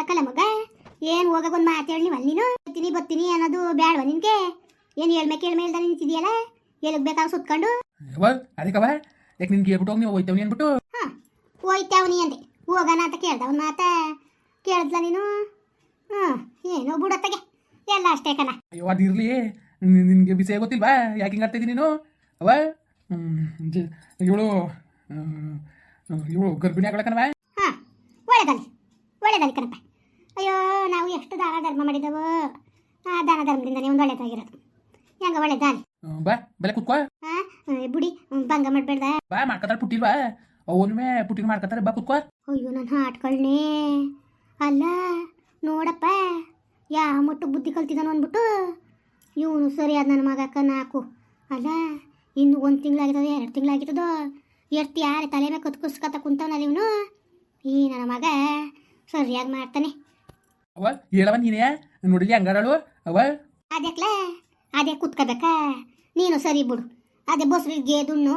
ಅಲ್ಲಕ್ಕಲ್ಲ ಮಗ? ಏನು ಮಾತು ಹೇಳಿ ನೀನು? ಬರ್ತೀನಿ ಬರ್ತೀನಿ ಅನ್ನೋದು ಬೇಡವ ನಿನ್ಗೆ? ಏನು ಹೇಳ್ಮೆ ಕೇಳ್ಮೆ ಇಲ್ದ ನಿಂತಿದೆಯಲ್ಲ ಎಲ್ಲಿಗೆ ಬೇಕಾಗ ಸುತ್ಕೊಂಡು. ಅದಕ್ಕವ ಯಾಕೆ ನಿನ್ಗೆ ಹೇಳ್ಬಿಟ್ಟು ಹೋಗಿ ನೀವು ಹೋಯ್ತವ್ನಿ ಅಂದ್ಬಿಟ್ಟು ಹಾಂ ಹೋಯ್ತಾವನಿ ಅಂದೆ. ಹೋಗೋಣ ಅಂತ ಕೇಳ್ದ ಒಂದು ಮಾತ. ಕೇಳ್ದ ನೀನು? ಹಾಂ ಏನೋ ಬಿಡತ್ತಗೆ. ಎಲ್ಲ ಅಷ್ಟೇ ಕಣ. ಅಯ್ಯೋ ಅದಿರ್ಲಿ ನಿನ್- ನಿನ್ಗೆ ವಿಷಯ ಗೊತ್ತಿಲ್ವಾ? ಯಾಕೆ ಹಿಂಗೆ ಆಡ್ತಿದ್ದೀನಿ ನೀನು? ಅವ ಇವಳು ಇವಳು ಗರ್ಭಿಣಿ ಆಗ್ಲಕ್ಕನವ ಹಾಂ ಒಳ್ಳೆದಲ್ಲಿ ಒಳ್ಳೆದಲ್ಲಿ ಕಣಪ್ಪ. ಅಯ್ಯೋ ನಾವು ಎಷ್ಟು ದಾನ ಧರ್ಮ ಮಾಡಿದವು ಆ ದಾನ ಧರ್ಮದಿಂದನೇ ಒಂದು ಒಳ್ಳೇದಾಗಿರೋದು. ಹೆಂಗ ಒಳ್ಳೇದಾಲಿ ಬಾ ಬೆಲೆ ಕುತ್ಕೋ. ಬಿಡಿ ಬುಡಿ ಭಂಗ ಮಾಡಬೇಡ್ದ? ಬಾ ಮಾಡ್ಕೊತಾರ ಪುಟ್ಟಿಲ್ವಾ? ಅವನ್ಮೆ ಪುಟ್ಟಿನ ಮಾಡ್ಕೊತಾರೆ ಬಾ ಕುತ್ಕೋ. ಅಯ್ಯೋ ನಾನು ಹಾಟ್ಕೊಳ್ನೆ ಅಲ್ಲ ನೋಡಪ್ಪ ಯಾವ ಮಟ್ಟು ಬುದ್ಧಿ ಕಲ್ತಿದ್ದಾನು ಅಂದ್ಬಿಟ್ಟು ಇವನು ಸರಿಯಾದ ನನ್ನ ಮಗಕ್ಕ ನಾಲ್ಕು. ಅಲ್ಲ ಇನ್ನು ಒಂದು ತಿಂಗಳಾಗಿರ್ತದೆ ಎರಡು ತಿಂಗಳಾಗಿರ್ತದೋ ಎಷ್ಟು ಯಾರ ತಲೆ ಮೇಲೆ ಕತ್ಕುಸ್ಕತ ಕುಂತವನಲ್ಲ ಇವನು. ಈ ನನ್ನ ಮಗ ಸರಿಯಾಗಿ ಮಾಡ್ತಾನೆ. ಅವ ಹೇಳವ ನೀನೇ ನೋಡಿಲಿ ಹಂಗಾರಳು ಅವ ಅದಕ್ಲ ಅದೇ ಕುತ್ಕಬೇಕ? ನೀನು ಸರಿ ಬಿಡು. ಅದೇ ಬಸ್ರಿಗೆ ಗೇದುಣ್ಣು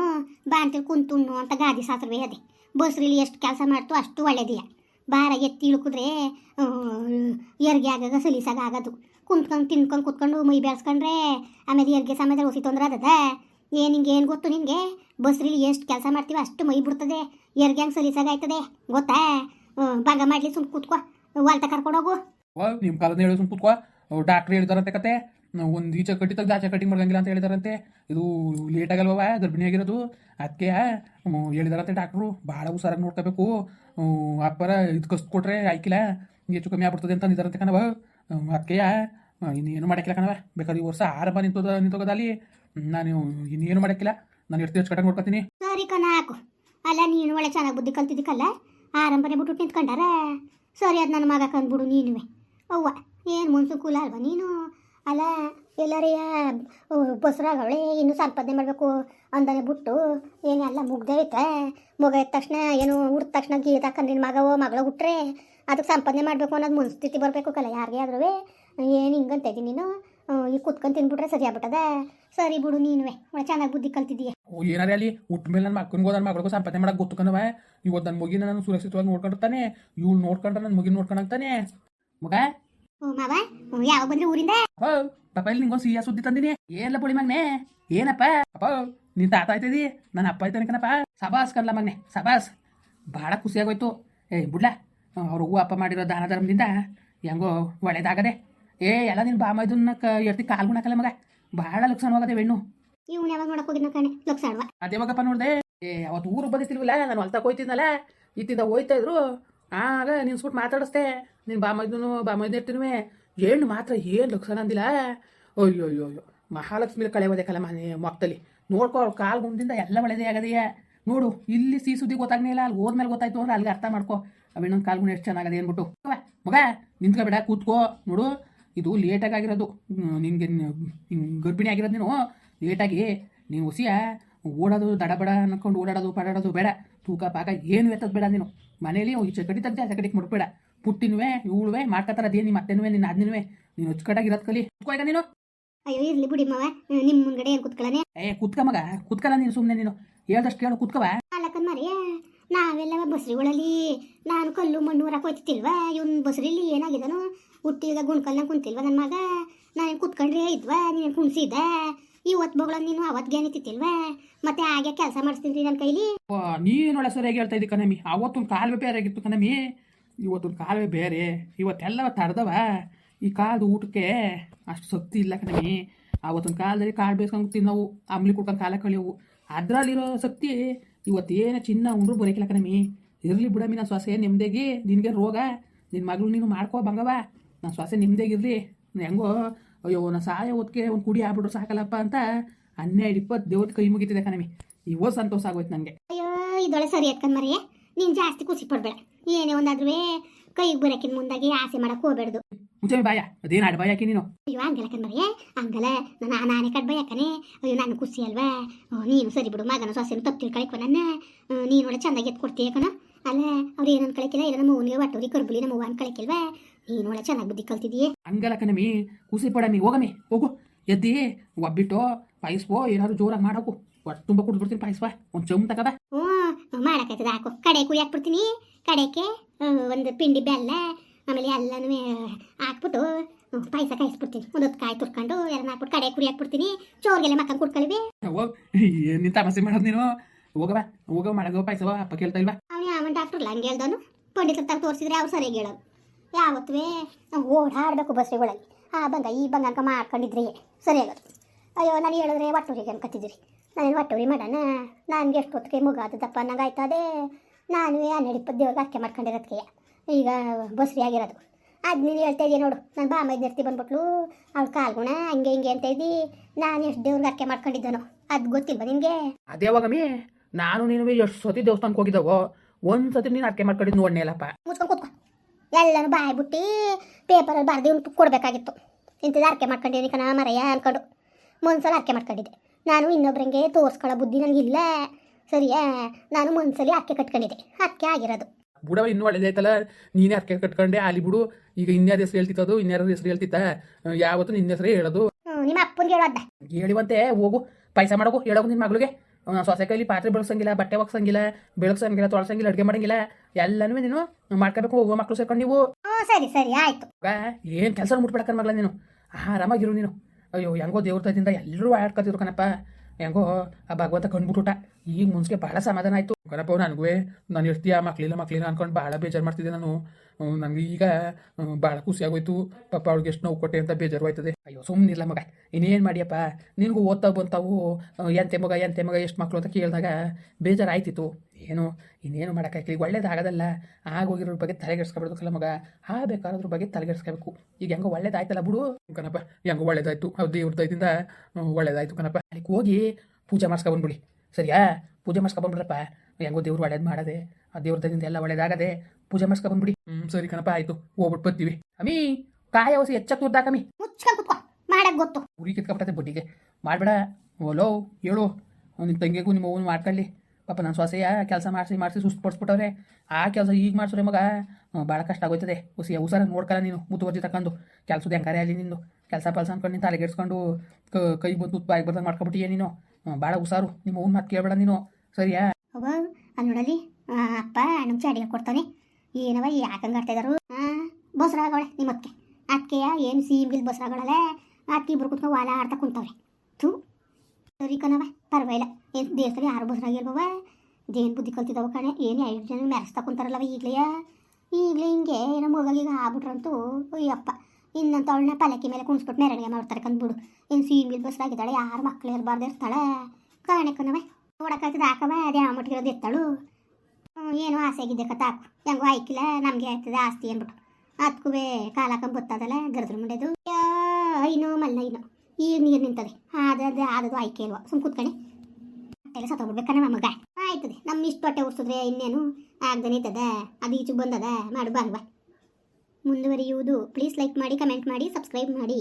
ಬಾಂತಿಲ್ ಕುಂತುಣ್ಣು ಅಂತ ಗಾದಿ ಸಾತ್ರವೇ ಅದೇ. ಬಸ್ರಿಲಿ ಎಷ್ಟು ಕೆಲಸ ಮಾಡ್ತು ಅಷ್ಟು ಒಳ್ಳೇದಿಯ. ಭಾರ ಎತ್ತಿ ಇಳ್ಕುದ್ರೆ ಎರ್ಗೆ ಆಗಾಗ ಸಲೀಸಾಗ ಆಗೋದು. ಕುಂತ್ಕೊಂಡು ತಿನ್ಕೊಂಡು ಕುತ್ಕೊಂಡು ಮೈ ಬೆಳೆಸ್ಕೊಂಡ್ರೆ ಆಮೇಲೆ ಎರ್ಗೆ ಸಮೇತ ಹೊಸಿ ತೊಂದರೆ ಅದದ ಏನು ನಿಂಗೆ ಏನು ಗೊತ್ತು ನಿನಗೆ ಬಸ್ರಿಲಿ ಎಷ್ಟು ಕೆಲಸ ಮಾಡ್ತೀವಿ ಅಷ್ಟು ಮೈ ಬಿಡ್ತದೆ. ಎರ್ಗೆ ಹಂಗೆ ಸಲೀಸಾಗ ಆಯ್ತದೆ? ಗೊತ್ತಾ? ಭಾಗ ಮಾಡಲಿ ಸುಮ್ ಕೂತ್ಕೋ. ವಾಲ್ಟ ಕರ್ಕೊಂಡೋಗು ನಿಮ್ಮ ಕಾಲದ ಹೇಳಿ ಸುಮ್ ಕುತ್ಕೋ. ಡಾಕ್ಟ್ರ್ ಹೇಳಿದಾರಂತೆ ಕತೆ. ಒಂದು ಈಚೆ ಕಟ್ಟಿ ತೆಗ್ದು ಆಚೆ ಕಟ್ಟಿಂಗ್ ಮಾಡಂಗಿಲ್ಲ ಅಂತ ಹೇಳಿದಾರಂತೆ. ಇದು ಲೇಟ್ ಆಗಲ್ವಾ ಗರ್ಭಿಣಿ ಆಗಿರೋದು. ಅದಕ್ಕೆ ಹೇಳಿದಾರಂತೆ ಡಾಕ್ಟ್ರು ಭಾಳ ಹುಷಾರಾಗಿ ನೋಡ್ಕೋಬೇಕು. ಅಪ್ಪರ ಇದು ಕಸ್ ಕೊಟ್ರೆ ಆಯ್ಕಿಲ್ಲ. ಹೆಚ್ಚು ಕಮ್ಮಿ ಆಗ್ಬಿಡ್ತದೆ ಅಂತ ಅಂದಿದಾರಂತೆ ಕಣವ. ಅದಕ್ಕೆ ಇನ್ನೇನು ಮಾಡಕ್ಕಿಲ್ಲ ಕಣವ. ಬೇಕಾದ್ರೆ ಈ ವರ್ಷ ಆರಂಭ ನಿಂತದ ನಿಂತೋಗೋದಲ್ಲಿ ನಾನು ಇನ್ನೇನು ಮಾಡಕ್ಕಿಲ್ಲ. ನಾನು ಎಷ್ಟು ಹೆಚ್ಚು ಕಟ್ಟಾಗಿ ನೋಡ್ಕೊತೀನಿ. ಸರಿ ಕಣ ಹಾಕು. ಅಲ್ಲ ನೀನು ಒಳ್ಳೆ ಚೆನ್ನಾಗಿ ಬುದ್ಧಿ ಕಲ್ತಿದ್ದಕ್ಕಲ್ಲ ಆರಂಭನೆ ಬಿಟ್ಟು ನಿಂತ್ಕೊಂಡಾರ? ಸರಿ, ಅದು ನನ್ನ ಮಗ ಕಂದ್ಬಿಡು ನೀನುವೆ. ಅವ್ವ, ಏನು ಮುನ್ಸು ಕೂಲ ಅಲ್ವ ನೀನು? ಅಲ್ಲ ಎಲ್ಲರೇ ಬಸ್ರಾಗವಳೆ ಇನ್ನೂ ಸಂಪಾದನೆ ಮಾಡಬೇಕು ಅಂದನೆ ಬಿಟ್ಟು ಏನೆಲ್ಲ ಮುಗ್ದೈತೆ ಮಗ ಇದ್ದ ತಕ್ಷಣ ಏನು ಹುಡ್ದ ತಕ್ಷಣ ಗೀತಾಕ ನಿನ್ನ ಮಗವೋ, ಮಗಳ ಹುಟ್ರೆ ಅದಕ್ಕೆ ಸಂಪಾದನೆ ಮಾಡಬೇಕು ಅನ್ನೋದು ಮುನ್ಸ್ಥಿತಿ ಬರಬೇಕು ಕಲ, ಯಾರಿಗೆ ಆದ್ರೂ ಏನು ಹಿಂಗಂತ ನೀನು? ಈಗ ಕುತ್ಕೊಂಡು ತಿನ್ಬಿಟ್ರೆ ಸರಿ ಆಗ್ಬಿಟ್ಟದ? ಸರಿ ಬಿಡು ನೀನುವೆ. ಒಳ್ಳೆ ಚೆನ್ನಾಗಿ ಬುದ್ಧಿ ಕಲ್ತಿದ್ದೀಯ. ಓ ಏನಾರೇ ಅಲ್ಲಿ ಹುಟ್ಟ ಮೇಲೆ ನನ್ನ ಮಕ್ಕಳಿಗೆ ನನ್ನ ಮಗಳಿಗೂ ಸಂಪಾದನೆ ಮಾಡಕ್ಕೆ ಗೊತ್ತುಕನವ? ಇವತ್ತು ನನ್ನ ಮಗಿನ ನಾನು ಸುರಕ್ಷಿತವಾಗಿ ನೋಡ್ಕೊಂಡಿರ್ತಾನೆ ಇವಳು ನೋಡ್ಕೊಂಡ್ರೆ ನನ್ನ ಮಗಿನ ನೋಡ್ಕೊಂಡಾಗ್ತಾನೆ ಮಗ? ಮಾವ. ಯಾವಾಗ ಬಂದ್ರೆ ಊರಿಂದ? ಅಪ್ಪ ಪಾಪ ಇಲ್ಲಿ ನಿಂಗೊಂದು ಸಿಹಿಯ ಸುದ್ದಿ ತಂದಿನಿ. ಏನಲ್ಲ ಪುಳಿ ಮಗ್ನೆ? ಏನಪ್ಪ? ಅಪ್ಪ ನಿನ್ ತಾತ ಆಯ್ತದಿ? ನನ್ನ ಅಪ್ಪ ಆಯ್ತಾನೆ ಕಣಪ್ಪ. ಸಬಾಸ್ ಕನ್ಲ ಮಗ್ನೆ ಸಬಾಸ್. ಭಾಳ ಖುಷಿಯಾಗೋಯ್ತು. ಏ ಬಿಡ್ಲ. ಅವ್ರ ಹೂವು ಅಪ್ಪ ಮಾಡಿರೋ ದಾನ ಧರ್ಮದಿಂದ ಹೆಂಗೋ ಒಳ್ಳೇದಾಗದೆ. ಏ ಎಲ್ಲ ನಿನ್ನ ಬಾಮೈದನ್ನ ಕ ಎರ್ತಿ ಕಾಲ್ಗುಣಕಲ್ಲ ಮಗ. ಭಾಳ ಲಕ್ಷಣವಾಗದೆ ಹೆಣ್ಣು ಇವ್ನು ಯಾವಾಗ ನೋಡಕ್ ಹೋಗಿದ್ನ ಕಣೆ ಲಕ್ಷಣವ ಮಗಪ್ಪ ನೋಡ್ದೆ. ಏ ಅವತ್ತು ಊರು ಬಂದಿತ್ತಿಲ್ವಲ್ಲ ನಾನು ಹೊಲ್ತಕ್ಕೆ ಹೋಯ್ತಿದ್ನಲ್ಲ ಇತ್ತಿದ್ದ ಹೋಯ್ತಾ ಇದ್ರು. ಆಗ ನಿನ್ಸ್ಬಿಟ್ಟು ಮಾತಾಡಿಸ್ದೆ. ನಿನ್ನ ಬಾಮೈದನು ಬಾಮೈದು ಇರ್ತೀನಿವೆ. ಹೆಣ್ಣು ಮಾತ್ರ ಏನು ಲಕ್ಷಣ ಅಂದಿಲ್ಲ. ಅಯ್ಯೋ ಅಯ್ಯೋ ಅಯ್ಯೋ ಮಹಾಲಕ್ಷ್ಮಿ ಕಳೆ ಹೋದೆ ಮನೆ ಮೊತ್ತಲ್ಲಿ ನೋಡ್ಕೊ ಅವ್ರ ಕಾಲು ಗುಂದಿಂದ ಎಲ್ಲ ಒಳ್ಳೆದೇ ಆಗದೆಯ. ನೋಡು ಇಲ್ಲಿ ಸಿ ಸುದ್ದಿ ಗೊತ್ತಾಗ್ನಿಲ್ಲ ಅಲ್ಲಿ ಹೋದ್ಮೇಲೆ ಗೊತ್ತಾಯ್ತು ಅಂದ್ರೆ ಅಲ್ಲಿಗೆ ಅರ್ಥ ಮಾಡ್ಕೊ. ಅವೇನೊಂದು ಕಾಲ್ಗುಣ ಎಷ್ಟು ಚೆನ್ನಾಗದೆ ಅಂದ್ಬಿಟ್ಟು. ಮಗ ನಿಂತ್ಕೊಬೇಡ ಕೂತ್ಕೋ. ನೋಡು ಇದು ಲೇಟಾಗಿ ಆಗಿರೋದು. ನಿನಗೆ ಗರ್ಭಿಣಿ ಆಗಿರೋದು ನೀನು. ಲೇಟಾಗಿ ನೀನು ಹುಸಿಯ ಓಡೋದು ದಡಬಡ ಅನ್ಕೊಂಡು ಓಡಾಡೋದು ಪಡಾಡೋದು ಬೇಡ. ತೂಕ ಪಾಕ ಏನು ಎತ್ತದ ಬೇಡ ನೀನು. ಮನೇಲಿ ಈ ಚಕಡಿ ತಂತೆ ಆ ಚಕಡಿಗೆ ಮುಡ್ಬೇಡ ಪುಟ್ಟಿನುವೆ ಇವಳುವೆ ಮಾಡ್ಕೊತಾರ ಅದೇ ನಿಮ್ಮ ಅತ್ತೆನುವೆ ನಿನ್ನ ಅದ್ನಿನುವೆ ನೀನು ಅಚ್ಚುಕಟ್ಟಾಗಿರೋದು ಕಲಿ. ಕುತ್ಕೋ ನೀನು. ಅಯ್ಯೋ ಇರ್ಲಿ ಬಿಡಿ ಮಾವ. ನಿಮ್ಮ ಮುಂದ್ಗಡೆ ಏನು ಕುತ್ಕೊಳ್ಳನೆ ಏ ಕುತ್ಕ ಮಗ. ಕುತ್ಕಲ್ಲ ನೀನು ಸುಮ್ಮನೆ ನೀನು. ಹೇಳ್ದಷ್ಟು ಕೇಳು ಕುತ್ಕವಾ ಅಲ್ಲಕ್ಕನ್ ಮರಿಯ ನಾವೆಲ್ಲ ಬಸ್ರಿಗಳಲ್ಲಿ ನಾನು ಕಲ್ಲು ಮಣ್ಣು ಹೊರಕ್ಕೆ ಹೋಯ್ತಿಲ್ವ ಇವ್ನ ಬಸ್ರಿಲಿ ಏನಾಗಿದನು, ಹುಟ್ಟಿದ ಗುಣ್ಕಲ್ನ ಕುಂತಿಲ್ವ ನನ್ನ ಮಗ ನಾನು ಕುತ್ಕೊಂಡ್ರೆ ಇದ್ವಾ ನೀನು ಕುಣ್ಸಿದ್ದ ಇವತ್ತು ಮಗಳ ನೀನು ಅವತ್ತು ಏನಿತ್ತಿಲ್ವಾ ಮತ್ತೆ ಹಾಗೆ ಕೆಲಸ ಮಾಡಿಸ್ತಿದ್ರಿ ನನ್ನ ಕೈಲಿ? ನೀನು ಒಳ್ಳೆ ಸರಿಯಾಗಿ ಹೇಳ್ತಾ ಇದ್ದಿ ಕಣಮಿ ಅವತ್ತೊಂದು ಕಾಲುವೆ ಬೇರೆ ಆಗಿತ್ತು ಕಣಮಿ ಇವತ್ತೊಂದು ಕಾಲುವೆ ಬೇರೆ. ಇವತ್ತೆಲ್ಲ ತಡೆದವ ಈ ಕಾಲದ ಊಟಕ್ಕೆ ಅಷ್ಟು ಸತ್ತಿ ಇಲ್ಲ ಕಣಮಿ ಅವತ್ತೊಂದು ಕಾಲದಲ್ಲಿ ಕಾಳು ಬೇಯಿಸ್ಕೊಂಡು ತಿನ್ನವು ಅಂಬ್ಲಿ ಕುಡ್ಕೊಂಡು ಕಾಲ ಕಳಿಯವು. ಅದರಲ್ಲಿರೋ ಶಕ್ತಿ ಇವತ್ತೇನು ಚಿನ್ನ ಉಂಡ್ರು ಬರೋಕಿಲ್ಲ ಕಣಮಿ ಇರಲಿ ಬಿಡಮಿ ನಾ ಸೊಸೆ ನಿಮ್ದೇಗಿ ನಿನಗೆ ರೋಗ. ನಿನ್ನ ಮಗಳು ನೀನು ಮಾಡ್ಕೋ ಬಂಗವ ನನ್ನ ಸೊಸೆ ನಿಮ್ದೇಗಿರ್ಲಿ ಹೆಂಗೋ, ಅಯ್ಯೋ, ನಾ ಸಾಯ ಹೊತ್ತಿಗೆ ಒಂದು ಕುಡಿ ಆಗ್ಬಿಟ್ರು ಸಾಕಲ್ಲಪ್ಪ ಅಂತ ಹನ್ನೆರಡು ಇಪ್ಪತ್ತು ದೇವ್ರ ಕೈ ಮುಗಿತಿದೆ ಕಣಮಿ. ಇವೋ ಸಂತೋಷ ಆಗೋಯ್ತು ನನಗೆ ಅಯ್ಯೋ ಇದೊಳೆ ಸರಿ ಎತ್ಕೊಂಡ್ ಮರಿಯೇ ನೀನು ಜಾಸ್ತಿ ಖುಷಿ ಪಡ್ಬೇಡ. ಏನೇ ಒಂದಾದ್ರೂ ಕೈಗೆ ಬರೋಕ್ಕಿಂತ ಮುಂದಾಗಿ ಆಸೆ ಮಾಡಕ್ಕೆ ಹೋಗ್ಬೇಡ್ದು. ಮುಚ್ಚೆ ಬಾಯ ಅದೇನು ಆಡ ಬಾಯಾಕಿ ನೀನು? ಅಯ್ಯೋ ಹಂಗಲ್ಲ ಕಣ್ಮರಿಯೇ ಹಂಗಲ್ಲ ನಾನು ನಾನೇ ಕಟ್ ಬಾಯಾಕನೆ ಅಯ್ಯೋ ನಾನು ಖುಷಿ ಅಲ್ವಾ? ನೀನು ಸರಿ ಬಿಡು ಮಗನ ಸೊಸೆನ ತಪ್ಪು ತಿಳ್ಕೊಳಕ್ಕೆ ನನ್ನ. ನೀನು ಒಳ್ಳೆ ಚಂದಾಗಿ ಎತ್ತು ಕೊಡ್ತೀಯ ಕಣ? ಅಲ್ಲ ಅವ್ರು ಏನು ಕಳಕಿಲ್ಲ? ಇಲ್ಲ ನಮ್ಮ ಓನಿಗೆ ಒಟ್ಟೋರಿ ಕರ್ಬುಲಿ ನಮ್ಮ ಅವ್ವ ಅನ್ಕೊಳಕಿಲ್ವಾ ನೀನು ಒಳ್ಳೆ ಚೆನ್ನಾಗಿ ಬುದ್ಧಿ ಕಲ್ತಿದೀಯ ಹಂಗಲ್ಲ ಕಣಮಿ ಖುಷಿ ಪಡಮಿ ಹೋಗಮಿ ಹೋಗು. ಎದ್ದಿ ಒಬ್ಬಿಟ್ಟು ಪಾಯಿಸ್ಬೋ ಏನಾದ್ರು ಜೋರಾಗಿ ಮಾಡೋಕು ಒಟ್ಟು ತುಂಬ ಕುಡ್ಬಿಡ್ತೀನಿ ಪಾಯಸ್ವ ಒಂದು ಚಮ್ ತಗದ. ಹ್ಞೂ ಮಾಡಕ್ಕೆ ಹಾಕು. ಕಡೆ ಕುಯ್ಯಾಕ್ಬಿಡ್ತೀನಿ ಕಡೆಗೆ ಒಂದು ಪಿಂಡಿ ಬೆಲ್ಲ ಆಮೇಲೆ ಎಲ್ಲನೂ ಹಾಕ್ಬಿಟ್ಟು ಪಾಯಸ ಕಾಯಿಸ್ಬಿಡ್ತೀನಿ. ಒಂದೊತ್ತು ಕಾಯಿ ತುರ್ಕೊಂಡು ಎಲ್ಲ ಹಾಕ್ಬಿಟ್ಟು ಕಡೆ ಕುರಿ ಹಾಕ್ಬಿಡ್ತೀನಿ. ಚೋರ್ಗೆಲ್ಲ ಮಕ್ಕಳು ಕುಡ್ಕೊಳಿವಿ. ಹೋಗ್ ನಿನ್ ತಮಾಸೆ ಮಾಡೋದು ನೀನು? ಹೋಗವ ಹೋಗವ ಮಾಡಗವ ಪಾಯ್ಸವ ಅಪ್ಪ ಕೇಳ್ತಾ ಇಲ್ವಾ? ಅವನು ಯಾವ ಡಾಕ್ಟ್ರಲ್ಲ ಹಂಗೆ ಹೇಳ್ದವನು. ಪಂಡಿತರ ತಾವು ತೋರಿಸಿದ್ರೆ ಅವ್ರು ಸರಿಯಾಗಿ ಹೇಳೋದು. ಯಾವತ್ತೂ ಓಡಾಡಬೇಕು ಬಸ್ರಿಗಳಲ್ಲಿ ಆ ಬಂಗ ಈ ಬಂಗ ಅಂಕ ಮಾಡ್ಕೊಂಡಿದ್ರಿ ಸರಿ ಆಗೋದು ಅಯ್ಯೋ ನಾನು ಹೇಳಿದ್ರೆ ಒಟ್ಟೂರಿಗೆ ಅನ್ಕತ್ತಿದ್ದೀರಿ ನಾನೇನು ಒಟ್ಟೂರಿ ಮಾಡೋಣ? ನನಗೆ ಎಷ್ಟು ಹೊತ್ತಿಗೆ ಮುಗಾದದಪ್ಪ ನಂಗೆ ಆಯ್ತದೆ. ನಾನು ಹನ್ನೆರಡು ಇಪ್ಪತ್ತು ದೇವ್ರಿಗೆ ಅಕ್ಕೆ ಮಾಡ್ಕೊಂಡಿರೋದಕ್ಕೆ ಈಗ ಬಸ್ರಿ ಆಗಿರೋದು. ಅದು ನೀನು ಹೇಳ್ತಾ ಇದೀಯ ನೋಡು. ನಾನು ಬಾಮೈದು ನಿರ್ತಿ ಬಂದ್ಬಿಟ್ಲು. ಅವ್ಳು ಕಾಲ್ಗುಣ ಹಂಗೆ ಹಿಂಗೆ ಅಂತ ಇದ್ದಿ. ನಾನು ಎಷ್ಟು ದೇವ್ರಿಗೆ ಅಕ್ಕೆ ಮಾಡ್ಕೊಂಡಿದ್ದನು. ಅದು ಗೊತ್ತಿಲ್ವ ನಿನಗೆ? ಅದೇ ಮೀ ನಾನು ನೀನು ಎಷ್ಟು ಸತಿ ದೇವಸ್ಥಾನಕ್ಕೆ ಹೋಗಿದ್ದಾವೋ ಒಂದು ಸತಿ ನೀನು ಅರ್ಕೆ ಮಾಡ್ಕೊಂಡಿದ್ದು ನೋಡ್ನೇ ಇಲ್ಲಪ್ಪ ಮುಚ್ಕೊಂಡು ಕೂತ್ಕೊ. ಎಲ್ಲನೂ ಬಾಯಿ ಬಿಟ್ಟು ಪೇಪರಲ್ಲಿ ಬರೆದು ಇವ್ನು ಕೊಡಬೇಕಾಗಿತ್ತು. ಇಂಥದ್ದು ಅರ್ಕೆ ಮಾಡ್ಕೊಂಡಿದ್ದೀನಿ ಕಣ ಮರೆಯ ಅನ್ಕೊಂಡು. ಒಂದ್ಸಲ ಅರ್ಕೆ ಮಾಡ್ಕೊಂಡಿದ್ದೆ. ನಾನು ಇನ್ನೊಬ್ರಂಗೆ ತೋರಿಸ್ಕೊಳ್ಳೋ ಬುದ್ಧಿ ನನಗಿಲ್ಲ. ಸರಿಯಾ? ನಾನು ಒಂದ್ಸಲಿ ಅಕ್ಕೆ ಕಟ್ಕೊಂಡಿದ್ದೆ. ಅಕ್ಕೆ ಆಗಿರೋದು. ಬುಡವ ಇನ್ನೂ ಒಳ್ಳೇದಾಯ್ತಲ್ಲ ನೀನೇ ಅರ್ಕೆ ಕಟ್ಕೊಂಡೆ ಅಲ್ಲಿ ಬಿಡು ಈಗ ಇನ್ಯಾರ ಹೆಸರು ಹೇಳ್ತಿತ್ತದು ಇನ್ಯಾರ ಹೆಸರು ಹೇಳ್ತಿತ್ತ? ಯಾವತ್ತು ನಿನ್ನ ಹೆಸರೇ ಹೇಳೋದು. ನಿಮ್ಮ ಅಪ್ಪನಿಗೆ ಹೇಳೋದ ಹೇಳಿವಂತೆ ಹೋಗು. ಪೈಸ ಮಾಡೋಗು ಹೇಳೋಗು ನಿನ್ನ ಮಗಳಿಗೆ. ಸೊಸೆ ಕೈಲಿ ಪಾತ್ರೆ ಬೆಳಗ್ಸಂಗಿಲ್ಲ ಬಟ್ಟೆ ಒಗ್ಸಂಗಿಲ್ಲ ಬೆಳಗ್ಸಂಗಿಲ್ಲ ತೊಳಸಂಗಿಲ್ಲ ಅಡುಗೆ ಮಾಡಂಗಿಲ್ಲ. ಎಲ್ಲನೂ ನೀನು ಮಾಡ್ಕೋಬೇಕು ಹೋಗೋ ಮಕ್ಕಳು ಸೇರ್ಕೊಂಡು ನೀವು. ಸರಿ ಸರಿ ಆಯ್ತು. ಏನ್ ಕೆಲಸ ಮುಟ್ಬಿಡಕ್ಕನ್ ಮಗಳ ನೀನು. ಆರಾಮಾಗಿರು ನೀನು. ಅಯ್ಯೋ ಹೆಂಗೋ ದೇವ್ರ ತದಿಂದ ಎಲ್ಲರೂ ಆಡ್ಕೊತಿದ್ರು ಕಣಪ್ಪ. ಹೆಂಗೋ, ಆ ಭಗವಂತ ಕಂಡ್ಬಿಟ್ಟುಟ. ಈಗ ಮುಂಚೆ ಭಾಳ ಸಮಾಧಾನ ಆಯಿತು. ಕರಪ್ಪ ನನಗೂ ನಾನು ಇರ್ತೀಯ ಮಕ್ಳಿಲ್ಲ ಮಕ್ಳಿಲ್ಲ ಅನ್ಕೊಂಡು ಭಾಳ ಬೇಜಾರು ಮಾಡ್ತಿದ್ದೆ ನಾನು. ನನಗೆ ಈಗ ಭಾಳ ಖುಷಿಯಾಗೋಯ್ತು ಪಾಪ ಅವ್ಳಿಗೆ ಎಷ್ಟು ನೋವು ಕೊಟ್ಟೆ ಅಂತ ಬೇಜಾರು ಆಯ್ತದೆ ಅಯ್ಯೋ ಸುಮ್ಮನಿಲ್ಲ ಮಗ. ಇನ್ನೇನು ಮಾಡಿಯಪ್ಪ? ನಿನಗೂ ಓದ್ತಾ ಬಂತಾವು. ಎಂತೆ ಮಗ ಎಂತೆ ಮಗ, ಎಷ್ಟು ಮಕ್ಕಳು ಅಂತ ಕೇಳಿದಾಗ ಬೇಜಾರಾಯ್ತಿತ್ತು. ಏನು, ಇನ್ನೇನು ಮಾಡೋಕ್ಕಾಗಿ ಈಗ ಒಳ್ಳೇದಾಗದಲ್ಲ. ಆಗೋಗಿರೋದ್ರ ಬಗ್ಗೆ ತಲೆಗೆಡ್ಸ್ಕೊಬಿಡ್ಬೇಕಲ್ಲ ಮಗ. ಆ ಬೇಕಾದ್ರೂ ಬಗ್ಗೆ ತಲೆಗೆಡ್ಸ್ಕೋಬೇಕು. ಈಗ ಹೆಂಗೋ ಒಳ್ಳೇದಾಯ್ತಲ್ಲ ಬಿಡು. ಕಣಪ್ಪ, ಹೆಂಗೋ ಒಳ್ಳೇದಾಯ್ತು. ಅದು ದೇವ್ರ ದಯದಿಂದ ಒಳ್ಳೇದಾಯ್ತು ಕಣಪ್ಪ. ಅಲ್ಲಿಗೆ ಹೋಗಿ ಪೂಜೆ ಮಾಡ್ಸ್ಕೊಬಂದ್ಬಿಡಿ ಸರಿಯಾ? ಪೂಜೆ ಮಾಡಿಸ್ಕೊಬಂದ್ಬಿಡ್ರಪ್ಪ ಹೆಂಗೋ ದೇವ್ರು ಒಳ್ಳೇದು ಮಾಡದೆ ಆ ದೇವ್ರ ದಯದಿಂದ ಎಲ್ಲ ಒಳ್ಳೇದಾಗದೆ ಪೂಜೆ ಮಾಡಿಸ್ಕೊಬಂದ್ಬಿಡಿ ಹ್ಞೂ ಸರಿ ಕಣಪ್ಪ ಆಯಿತು. ಹೋಗ್ಬಿಟ್ಟು ಬರ್ತೀವಿ ಅಮ್ಮಿ ಕಾಯ ಹೊಸಿ ಹೆಚ್ಚಕ್ಕೆ ತುರ್ದಾಕಮ್ಮಿ ಮುಚ್ಕೊಂಡು ಮಾಡಕ್ ಮಾಡಕ್ಕೆ ಗೊತ್ತು. ಉರಿ ಕಿತ್ಕೊಬಿಟ್ಟದೆ ಬಡ್ಡಿಗೆ. ಮಾಡಬೇಡ. ಓಲೋ ಹೇಳು. ನಿನ್ನ ತಂಗಿಗೂ ನಿಮ್ಮ ಅವ್ವನು ಮಾಡ್ಕೊಳ್ಳಿ. ಪಾಪ ನಾನು ಸೊಸೆಯ ಕೆಲಸ ಮಾಡಿಸಿ ಮಾಡಿಸಿ ಸುಸ್ತು ಪಡಿಸ್ಬಿಟ್ಟವ್ರೆ. ಆ ಕೆಲಸ ಈಗ ಮಾಡಿಸ್ರೆ ಮಗ. ಭಾಳ ಕಷ್ಟ ಆಗೋಯ್ತದೆ. ಹುಸಿ ಹುಷಾರ ನೋಡ್ಕಲ್ಲ ನೀನು ಮುತುವರ್ಜಿ ತಗೊಂಡು ಕೆಲಸದ ಹೆಂಗಾರೆ ಅಲ್ಲಿ ನಿಂದು. ಕೆಲಸ ಪಲ್ಸ ಅನ್ಕೊಂಡು ನೀನು ತಲೆಗೆಡ್ಸ್ಕೊಂಡು ಕೈ ಬಂದು ಬಾಯಿಗೆ ಬರ್ದಂಗೆ ಮಾಡ್ಕೊಬಿಟ್ಟಿಯೇ ನೀನು. ಭಾಳ ಹುಷಾರು. ನಿಮ್ಮ ಅವ್ನ ಮಾತು ಕೇಳಬೇಡ ನೀನು. ಸರಿಯಾ? ಅವ್ವ ಅಲ್ಲಿ ನೋಡಲಿ ಅಪ್ಪ ನಮ್ಮ ಅಡಿಗೆ ಕೊಡ್ತಾನೆ. ಏನವ ಯಾಕಂಗೆ ಆಡ್ತಾ ಇದಾರು? ಹಾಂ ಬಸ್ರಾಗವಳೆ ನಿಮ್ಮಕ್ಕೆ ಅಕ್ಕಿಯ ಏನು ಸೀಮ್ಗಿಲ್ ಬಸ್ರಾಗಳಲ್ಲ? ಅತ್ತಿ ಇಬ್ರು ಕುತ್ಕೊಂಡು ವಾಲ ಆಡ್ತಾ ಕುಂತವ್ರೆ. ಥೂ. ಸರಿ ಕಣವ ಪರವಾಗಿಲ್ಲ. ಏನು ದೇವಸ್ಥಾನ ಯಾರು ಬಸ್ರಾಗಿಲ್ವವ ಜೇನು ಬುದ್ಧಿ ಕಲ್ತಿದ್ದಾವ ಕಣೆ? ಏನು ಐದು ಜನ ಮೆರೆಸ್ತಾ ಕುಂತಾರಲ್ಲವ ಈಗಲೇ? ಈಗಲೇ ಹಿಂಗೆ ಏನೋ ಮಗಳಿಗೆ ಆಗ್ಬಿಟ್ರಂತೂ, ಅಯ್ಯಪ್ಪ. ಇನ್ನಂತ ಅವಳನ್ನ ಪಲಕಿ ಮೇಲೆ ಕುಣಿಸ್ಬಿಟ್ಟು ಮೆರವಣಿಗೆ ಮಾಡ್ತಾರೆ ಕಂದ್ಬಿಡು. ಏನು ಸೀಮ್ಗಿಲ್ ಬಸ್ರಾಗಿದ್ದಾಳೆ? ಯಾರು ಮಕ್ಕಳು ಇರಬಾರ್ದು ಇರ್ತಾಳೆ? ಕಾಣೆ ಕಣವ ನೋಡಕ್ಕಾಗ್ತದೆ ಹಾಕವ ಅದೇ ಮಟ್ಟಿಗೆ ಎತ್ತಾಳು ಹ್ಮ್, ಆಸೆ ಆಗಿದ್ದೆ ಕತ್ತ ಹಾಕು. ಹೆಂಗೋ ಆಯ್ಕಿಲ್ಲ ನಮಗೆ ಆಯ್ತದೆ ಆಸ್ತಿ ಅಂದ್ಬಿಟ್ಟು. ಅದಕ್ಕೂ ಕಾಲ ಹಾಕೊಂಡು ಬತ್ತದಲ್ಲ ಗರದ್ರ ಮುಂಡೆದು. ಐನೋ ಮಲ್ಲ ಐನೋ ಈಗ ನೀರು ನಿಂತದೆ. ಆದದ್ದು ಆದದು ಆಯ್ಕೆ ಇಲ್ವ ಸುಮ್ ಕೂತ್ಕಣಿ. ಹೊಟ್ಟೆಲ್ಲ ಸತ್ತೋಗ್ಬಿಡ್ಬೇಕನ್ನ ನಮಗ ಆಯ್ತದೆ. ನಮ್ಮ ಇಷ್ಟು ಹೊಟ್ಟೆ ಉರ್ಸಿದ್ರೆ ಇನ್ನೇನು ಆಗ್ದೇ ಇದ್ದದ ಅದು ಈಚು ಬಂದದ? ಮಾಡು ಬಾಂಗ್ ಬಾ. ಮುಂದುವರಿಯುವುದು. ಪ್ಲೀಸ್ ಲೈಕ್ ಮಾಡಿ ಕಮೆಂಟ್ ಮಾಡಿ ಸಬ್ಸ್ಕ್ರೈಬ್ ಮಾಡಿ.